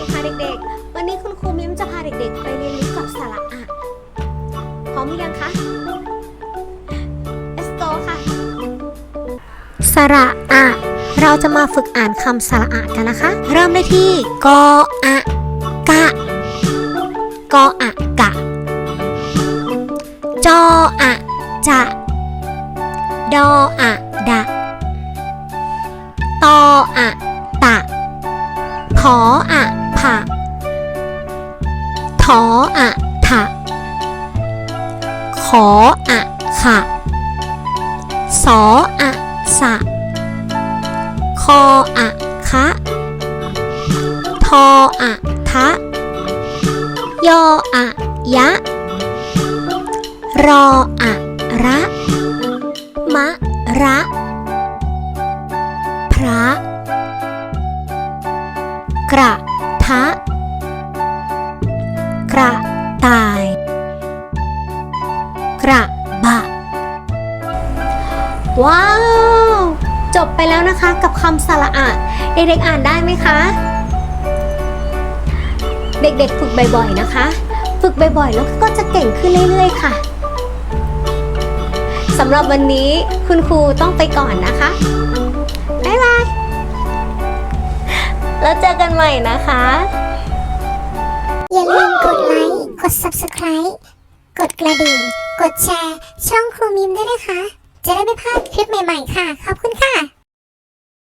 ดีค่ะเด็กๆ วันนี้คุณครูมิ้มจะพาเด็กๆ ไปเรียนรู้กับสระอะพร้อมหรือยังคะ Let's go ค่ะ สระอะ เราจะมาฝึกอ่านคำสระอะกันนะคะ เริ่มได้ที่กออะกะกออะกะ จออะจะดออะดะตออะตะผออะผะ ออะถะขออะขะสออะสะคออะคะทออะทะยออะยะ รออะระมะระ พระ กระทะ กระต่าย กระบะ ว้าว จบไปแล้วนะคะกับคำสระอะเด็กๆอ่านได้ไหมคะ เด็กๆฝึกบ่อยๆนะคะ ฝึกบ่อยๆแล้วก็จะเก่งขึ้นเรื่อยๆค่ะสำหรับวันนี้คุณครูต้องไปก่อนนะคะ บ๊ายบาย แล้วเจอกันใหม่นะคะ อย่าลืมกด ด Subscribe กดกระดิ่ง กดแชร์ ช่องครูมิมด้วยนะคะ จะได้ไม่พลาดคลิปใหม่ๆค่ะ ขอบคุณค่ะ